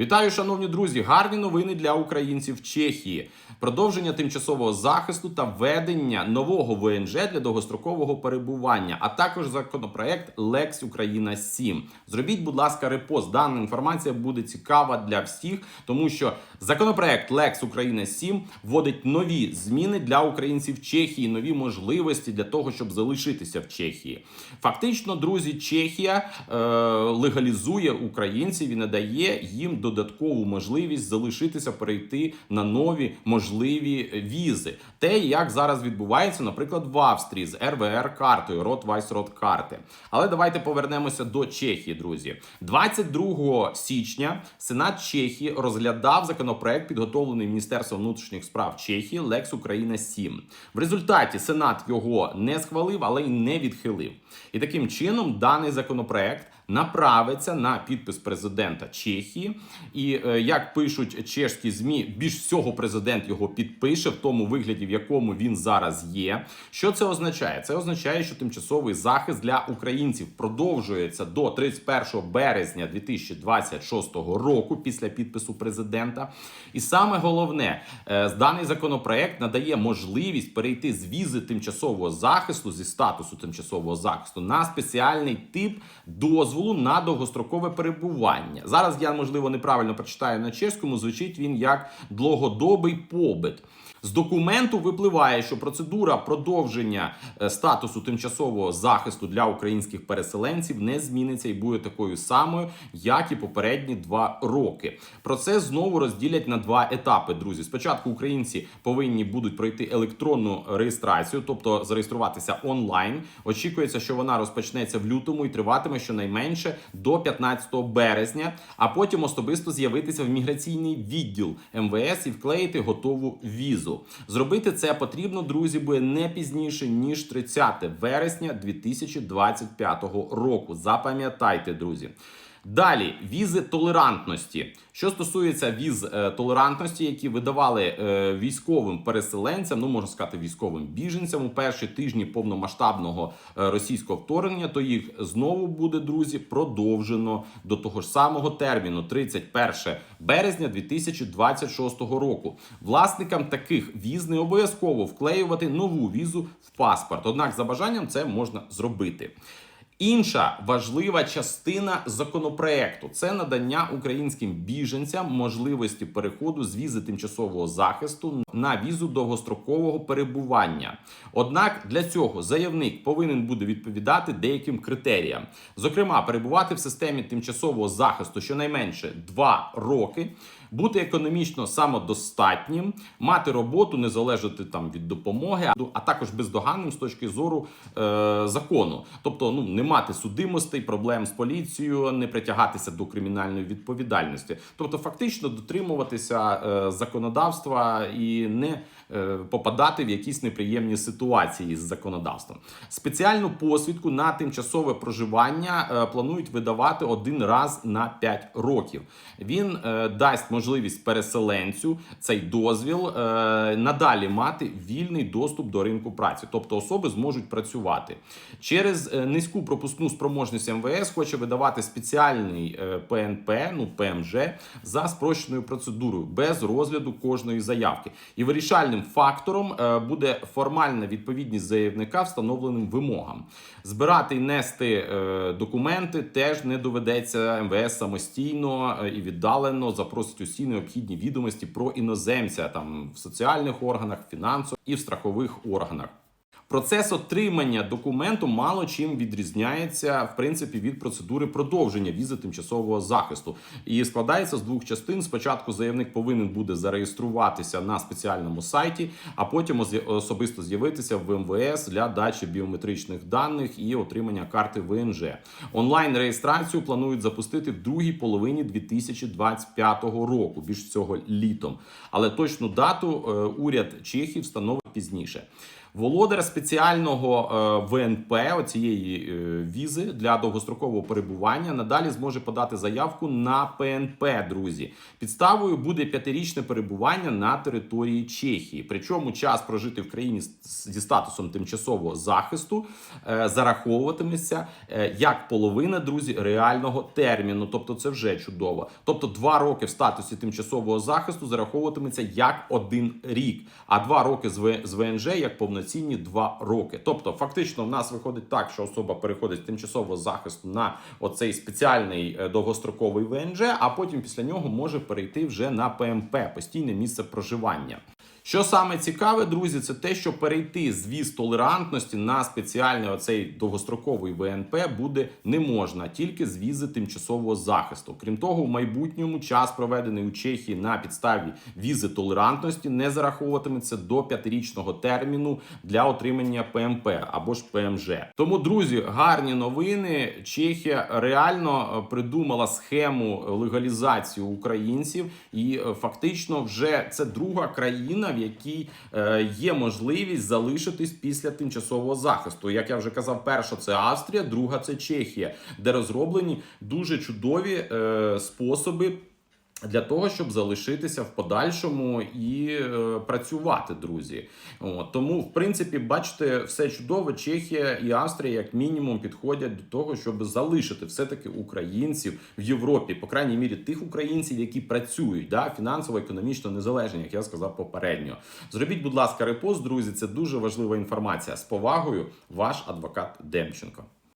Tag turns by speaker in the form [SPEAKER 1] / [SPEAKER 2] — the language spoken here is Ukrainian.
[SPEAKER 1] Вітаю, шановні друзі! Гарні новини для українців Чехії. Продовження тимчасового захисту та введення нового ВНЖ для довгострокового перебування, а також законопроект Lex Україна 7. Зробіть, будь ласка, репост. Дана інформація буде цікава для всіх, тому що законопроект Lex Україна 7 вводить нові зміни для українців Чехії, нові можливості для того, щоб залишитися в Чехії. Фактично, друзі, Чехія е, легалізує українців і надає їм додаткову можливість залишитися, перейти на нові можливі візи. Те, як зараз відбувається, наприклад, в Австрії з РВР картою Рот карти. Але давайте повернемося до Чехії, друзі. 22 січня Сенат Чехії розглядав законопроект, підготовлений Міністерством внутрішніх справ Чехії Лекс Україна 7. В результаті Сенат його не схвалив, але й не відхилив. І таким чином даний законопроект направиться на підпис президента Чехії. І е, як пишуть чешські змі, більш всього президент його підпише в тому вигляді, в якому він зараз є. Що це означає? Це означає, що тимчасовий захист для українців продовжується до 31 березня 2026 року після підпису президента. І саме головне, е, даний законопроект надає можливість перейти з візи тимчасового захисту зі статусу тимчасового захисту на спеціальний тип дозволу на довгострокове перебування. Зараз я можливо неправильно прочитаю на чеському. Звучить він як длогодобий побит. З документу випливає, що процедура продовження е, статусу тимчасового захисту для українських переселенців не зміниться і буде такою самою, як і попередні два роки. Процес знову розділять на два етапи. Друзі, спочатку українці повинні будуть пройти електронну реєстрацію, тобто зареєструватися онлайн. Очікується, що вона розпочнеться в лютому і триватиме щонайменше до 15 березня, а потім особисто з'явитися в міграційний відділ МВС і вклеїти готову візу. Зробити це потрібно, друзі, буде не пізніше ніж 30 вересня 2025 року. Запам'ятайте, друзі. Далі візи толерантності. Що стосується віз е, толерантності, які видавали е, військовим переселенцям, ну можна сказати, військовим біженцям у перші тижні повномасштабного е, російського вторгнення, то їх знову буде, друзі, продовжено до того ж самого терміну, 31 березня 2026 року. Власникам таких віз не обов'язково вклеювати нову візу в паспорт. Однак, за бажанням це можна зробити. Інша важлива частина законопроекту це надання українським біженцям можливості переходу з візи тимчасового захисту на візу довгострокового перебування. Однак для цього заявник повинен буде відповідати деяким критеріям, зокрема, перебувати в системі тимчасового захисту щонайменше 2 роки. Бути економічно самодостатнім, мати роботу, не залежати там від допомоги, а також бездоганним з точки зору е, закону, тобто ну не мати судимостей, проблем з поліцією, не притягатися до кримінальної відповідальності, тобто фактично дотримуватися е, законодавства і не е, попадати в якісь неприємні ситуації з законодавством. Спеціальну посвідку на тимчасове проживання е, планують видавати один раз на 5 років. Він е, дасть можливість переселенцю цей дозвіл е, надалі мати вільний доступ до ринку праці, тобто особи зможуть працювати через е, низьку пропускну спроможність МВС. Хоче видавати спеціальний е, ПНП, ну ПМЖ за спрощеною процедурою без розгляду кожної заявки. І вирішальним фактором е, буде формальна відповідність заявника встановленим вимогам. Збирати і нести е, документи теж не доведеться МВС самостійно е, і віддалено запросить усі необхідні відомості про іноземця там в соціальних органах, фінансових і в страхових органах. Процес отримання документу мало чим відрізняється в принципі від процедури продовження візи тимчасового захисту і складається з двох частин. Спочатку заявник повинен буде зареєструватися на спеціальному сайті, а потім особисто з'явитися в МВС для дачі біометричних даних і отримання карти ВНЖ. Онлайн реєстрацію планують запустити в другій половині 2025 року, більш всього літом. Але точну дату е, уряд Чехії встановить пізніше. Володар спеціального е, ВНП оцієї е, візи для довгострокового перебування надалі зможе подати заявку на ПНП. Друзі, підставою буде п'ятирічне перебування на території Чехії. Причому час прожити в країні зі статусом тимчасового захисту е, зараховуватиметься як половина друзі реального терміну. Тобто, це вже чудово. Тобто, два роки в статусі тимчасового захисту зараховуватиметься як один рік, а два роки з ВНЖ як повноцінні два роки. Тобто, фактично, в нас виходить так, що особа переходить з тимчасового захисту на оцей спеціальний е, довгостроковий ВНЖ, а потім після нього може перейти вже на ПМП постійне місце проживання. Що саме цікаве, друзі, це те, що перейти з віз толерантності на спеціальний оцей довгостроковий ВНП буде не можна, тільки з візи тимчасового захисту. Крім того, в майбутньому час проведений у Чехії на підставі візи толерантності не зараховуватиметься до п'ятирічного терміну для отримання ПМП або ж ПМЖ. Тому, друзі, гарні новини. Чехія реально е, придумала схему легалізації українців, і е, фактично вже це друга країна, якій е, є можливість залишитись після тимчасового захисту. Як я вже казав, перша це Австрія, друга це Чехія, де розроблені дуже чудові е, способи. Для того щоб залишитися в подальшому і е, працювати, друзі. От, тому, в принципі, бачите, все чудово. Чехія і Австрія, як мінімум, підходять до того, щоб залишити все-таки українців в Європі, по крайній мірі, тих українців, які працюють, да, фінансово, економічно незалежні, як я сказав попередньо. Зробіть, будь ласка, репост, друзі. Це дуже важлива інформація. З повагою, ваш адвокат Демченко.